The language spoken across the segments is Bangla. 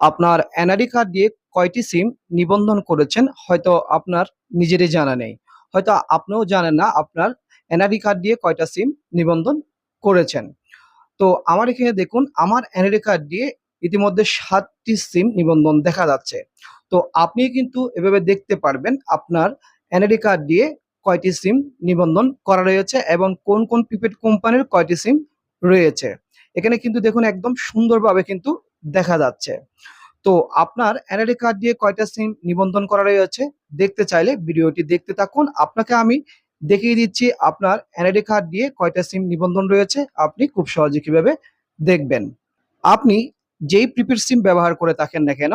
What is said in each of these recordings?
আপনার এনআইডি কার্ড দিয়ে কয়টি সিম নিবন্ধন করেছেন, হয়তো আপনার নিজেরই জানা নেই। হয়তো আপনিও জানেন না আপনার এনআইডি কার্ড দিয়ে কয়টা সিম নিবন্ধন করেছেন। তো আমার এখানে দেখুন, আমার এনআইডি কার্ড দিয়ে ইতিমধ্যে সাতটি সিম নিবন্ধন দেখা যাচ্ছে। তো আপনি কিন্তু এভাবে দেখতে পারবেন আপনার এনআইডি কার্ড দিয়ে কয়টি সিম নিবন্ধন করা রয়েছে এবং কোন কোন প্রিপেড কোম্পানির কয়টি সিম রয়েছে। এখানে কিন্তু দেখুন, একদম সুন্দরভাবে কিন্তু দেখা যাচ্ছে। তো আপনার এনআইডি কার্ড দিয়ে কয়টা সিম নিবন্ধন করা রয়েছে দেখতে চাইলে ভিডিওটি দেখতে থাকুন। আপনাকে আমি দেখিয়ে দিচ্ছি আপনার এনআইডি কার্ড দিয়ে কয়টা সিম নিবন্ধন রয়েছে। আপনি খুব সহজে কীভাবে দেখবেন। আপনি যেই প্রিপেড সিম ব্যবহার করে থাকেন না কেন,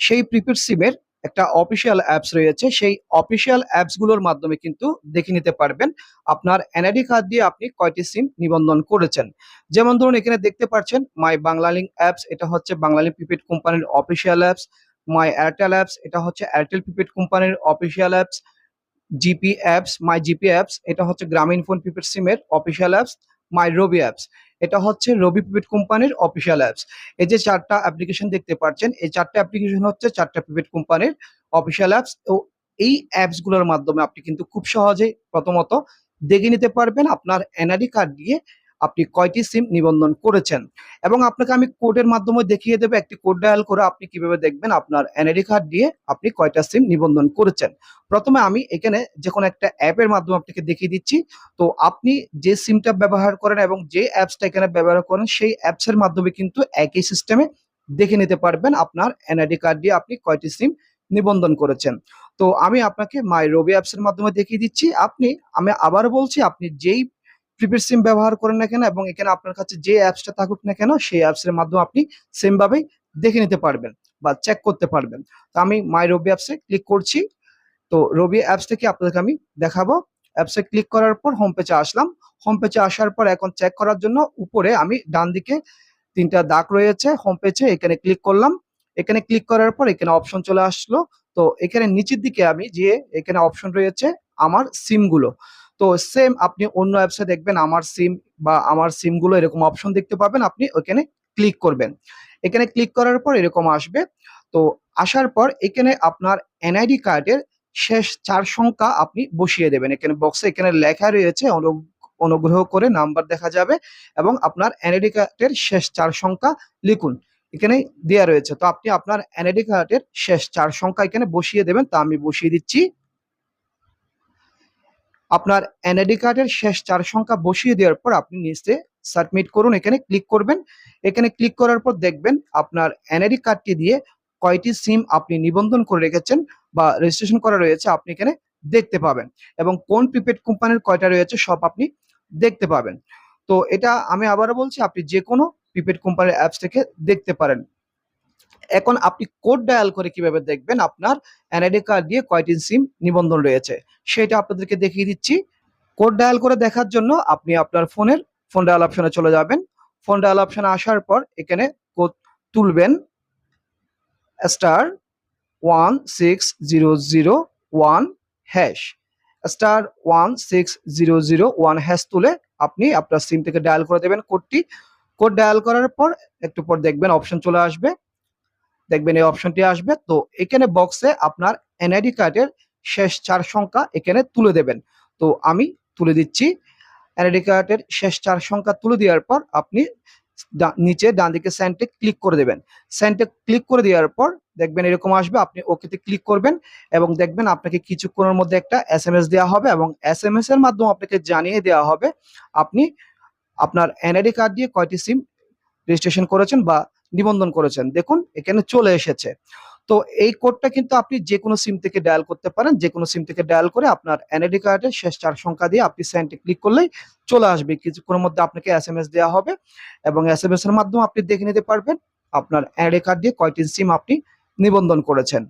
সেই প্রিপেড সিমের একটা অফিসিয়াল অ্যাপস রয়েছে, সেই অফিসিয়াল অ্যাপসগুলোর মাধ্যমে কিন্তু দেখে নিতে পারবেন আপনার এনআইডি কার্ড দিয়ে আপনি কয়টি সিম নিবন্ধন করেছেন। যেমন ধরুন, এখানে দেখতে পাচ্ছেন মাই বাংলালিংক অ্যাপস এটা হচ্ছে বাংলালিংক প্রিপেড কোম্পানির official apps my Airtel apps এটা হচ্ছে এয়ারটেল প্রিপেড কোম্পানির official apps GP apps my GP apps এটা হচ্ছে গ্রামীণ ফোন প্রিপেড সিমের official apps my Robi apps এটা হচ্ছে রবি পিপেট কোম্পানির অফিসিয়াল অ্যাপস এই যে চারটা অ্যাপ্লিকেশন দেখতে পাচ্ছেন, এই চারটা অ্যাপ্লিকেশন হচ্ছে চারটা পিপেট কোম্পানির অফিসিয়াল অ্যাপস তো এই অ্যাপসগুলোর মাধ্যমে আপনি কিন্তু খুব সহজে প্রথমত দেখে নিতে পারবেন আপনার এনআরই কার্ড দিয়ে আপনি কয়টি সিম নিবন্ধন করেছেন? এবং আপনাকে আমি কোডের মাধ্যমে দেখিয়ে দেবো, একটি কোড ডায়াল করে আপনি কীভাবে দেখবেন আপনার এনআইডি কার্ড দিয়ে আপনি কয়টা সিম নিবন্ধন করেছেন। প্রথমে আমি এখানে যে কোনো একটা অ্যাপের মাধ্যমে আপনাকে দেখিয়ে দিচ্ছি। তো আপনি যে সিমটা ব্যবহার করেন এবং যে অ্যাপসটা এখানে ব্যবহার করেন, সেই অ্যাপসের মাধ্যমে কিন্তু একই সিস্টেমে দেখে নিতে পারবেন আপনার এনআইডি কার্ড দিয়ে আপনি কয়টি সিম নিবন্ধন করেছেন। তো আমি আপনাকে মাই রবি অ্যাপসের মাধ্যমে দেখিয়ে দিচ্ছি। আপনি, আমি আবার বলছি, আপনি যেই প্রিপেড সিম ব্যবহার করেন না কেন এবং এখানে আপনার কাছে যে অ্যাপসটা থাকুক না কেন সেই অ্যাপসের মাধ্যমে আপনি সেম ভাবেই দেখে নিতে পারবেন বা চেক করতে পারবেন। তো আমি মাই রবি অ্যাপসে ক্লিক করছি। তো রবি অ্যাপস থেকে আপনাদেরকে আমি দেখাবো। অ্যাপসে ক্লিক করার পর হোম পেজে আসলাম। হোম পেজে আসার পর এখন চেক করার জন্য উপরে আমি ডান দিকে তিনটা দাগ রয়েছে হোম পেজে এখানে ক্লিক করলাম। এখানে ক্লিক করার পর এখানে অপশন চলে আসলো। তো এখানে নিচের দিকে আমি যে এখানে অপশন রয়েছে আমার সিমগুলো তো সেম আপনি অন্য অ্যাপসে দেখবেন আমার সিম বা আমার সিমগুলো এরকম অপশন দেখতে পাবেন, আপনি ওখানে ক্লিক করবেন। এখানে ক্লিক করার পর এরকম আসবে। তো আসার পর এখানে আপনার এনআইডি কার্ডের শেষ চার সংখ্যা আপনি বসিয়ে দেবেন। এখানে বক্সে এখানে লেখা রয়েছে অনু- অনুগ্রহ করে নাম্বার দেখা যাবে এবং আপনার এনআইডি কার্ডের শেষ চার সংখ্যা লিখুন। এখানে দেওয়া রয়েছে। তো আপনি আপনার এনআইডি কার্ডের শেষ চার সংখ্যা এখানে বসিয়ে দেবেন। তা আমি বসিয়ে দিচ্ছি। আপনার এনআইডি কার্ডের শেষ চার সংখ্যা বসিয়ে দেওয়ার পর আপনি নিচে সাবমিট করুন, এখানে ক্লিক করবেন। এখানে ক্লিক করার পর দেখবেন আপনার এনআইডি কার্ডটি দিয়ে কয়টি সিম আপনি নিবন্ধন করে রেখেছেন বা রেজিস্ট্রেশন করা রয়েছে আপনি এখানে দেখতে পাবেন এবং কোন প্রিপেড কোম্পানির কয়টা রয়েছে সব আপনি দেখতে পাবেন। তো এটা আমি আবারও বলছি, আপনি যে কোনো প্রিপেড কোম্পানির অ্যাপস থেকে দেখতে পারেন। এখন আপনি কোড ডায়াল করে কীভাবে দেখবেন? আপনার এনআইডি কার্ড দিয়ে কয়টি সিম নিবন্ধন রয়েছে? সেটা আপনাদেরকে দেখিয়ে দিচ্ছি। কোড ডায়াল করে দেখার জন্য আপনি আপনার ফোনের ফোন ডায়াল অপশনে চলে যাবেন। ফোন ডায়াল অপশনে আসার পর এখানে কোড তুলবেন। Star one six zero zero one hash star one six zero zero one hash তুলে আপনি আপনার সিম থেকে ডায়াল করে দেবেন কোডটি কোড ডায়াল করার পর একটু পর দেখবেন অপশন চলে আসবে। দেখবেন এই অপশনটি আসবে। তো এখানে বক্সে আপনার এনআইডি কার্ডের শেষ চার সংখ্যা এখানে তুলে দেবেন। তো আমি তুলে দিচ্ছি। এনআইডি কার্ডের শেষ চার সংখ্যা তুলে দেওয়ার পর আপনি নিচে ডান দিকে স্যান্টে ক্লিক করে দেবেন। স্যান্টে ক্লিক করে দেওয়ার পর দেখবেন এরকম আসবে। আপনি ওকেতে ক্লিক করবেন এবং দেখবেন আপনাকে কিছুক্ষণের মধ্যে একটা এস এম এস দেওয়া হবে এবং এস এম এস এর মাধ্যমে আপনাকে জানিয়ে দেওয়া হবে। আপনি আপনার এনআইডি কার্ড দিয়ে কয়টি সিম রেজিস্ট্রেশন করেছেন বা নিবন্ধন করেছেন। দেখুন, এখানে চলে এসেছে। তো এই কোডটা কিন্তু আপনি যে কোনো সিম থেকে ডায়াল করতে পারেন। যে কোনো সিম থেকে ডায়াল করে আপনার এনআইডি কার্ডের শেষ চার সংখ্যা দিয়ে আপনি সেন্টে ক্লিক করলেই চলে আসবে। কিছুক্ষণের মধ্যে আপনাকে এস এম এস দেওয়া হবে এবং এস এম এস এর মাধ্যমে আপনি দেখে নিতে পারবেন আপনার এনআইডি কার্ড দিয়ে কয়টি সিম আপনি নিবন্ধন করেছেন।